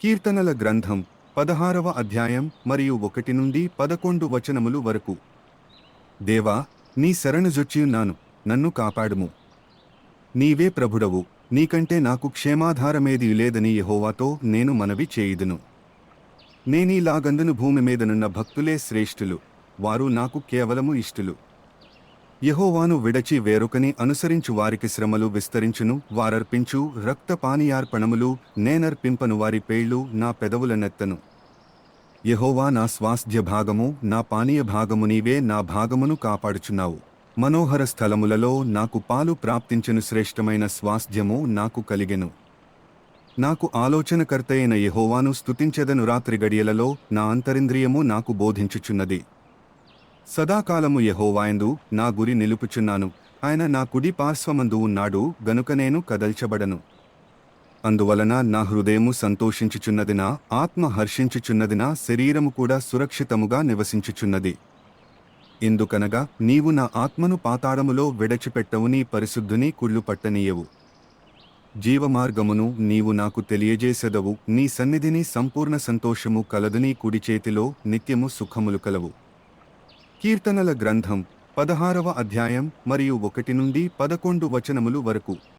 కీర్తనల గ్రంథం పదహారవ అధ్యాయం మరియు ఒకటి నుండి పదకొండు వచనములు వరకు. దేవా నీ శరణుజొచ్చియున్నాను నన్ను కాపాడుము. నీవే ప్రభుడవు నీకంటే నాకు క్షేమాధారమేది లేదని యెహోవాతో నేను మనవి చేయుదును. నేనీలాగందును భూమి మీదనున్న భక్తులే శ్రేష్ఠులు వారు నాకు కేవలము ఇష్టులు. యహోవాను విడచి వేరొకని అనుసరించు వారికి శ్రమలు విస్తరించును వారర్పించు రక్తపానీయార్పణములు నేనర్పింపను వారి పేళ్ళు నా పెదవుల నెత్తను. యెహోవా నా స్వాస్థ్య భాగము నా పానీయ భాగము నీవే నా భాగమును కాపాడుచున్నావు. మనోహర స్థలములలో నాకు పాలు ప్రాప్తించను శ్రేష్టమైన స్వాస్థ్యము నాకు కలిగెను. నాకు ఆలోచనకర్తయైన యహోవాను స్తుతించెదను రాత్రి గడియలలో నా అంతరింద్రియము నాకు బోధించుచున్నది. సదాకాలము యహోవాయందు నా గురి నిలుపుచున్నాను. ఆయన నా కుడి పార్శ్వమందు ఉన్నాడు గనుక నేను కదల్చబడను. అందువలన నా హృదయము సంతోషించుచున్నదినా ఆత్మ హర్షించుచున్నదినా శరీరము కూడా సురక్షితముగా నివసించుచున్నది. ఎందుకనగా నీవు నా ఆత్మను పాతాళములో విడచిపెట్టవు నీ పరిశుద్ధుని కుళ్ళు పట్టనీయవు. జీవమార్గమును నీవు నాకు తెలియజేసెదవు నీ సన్నిధిని సంపూర్ణ సంతోషము కలదు నీ కుడి చేతిలో నిత్యము సుఖములు కలవు. కీర్తనల గ్రంథం పదహారవ అధ్యాయం మరియు ఒకటి నుండి పదకొండు వచనములు వరకు.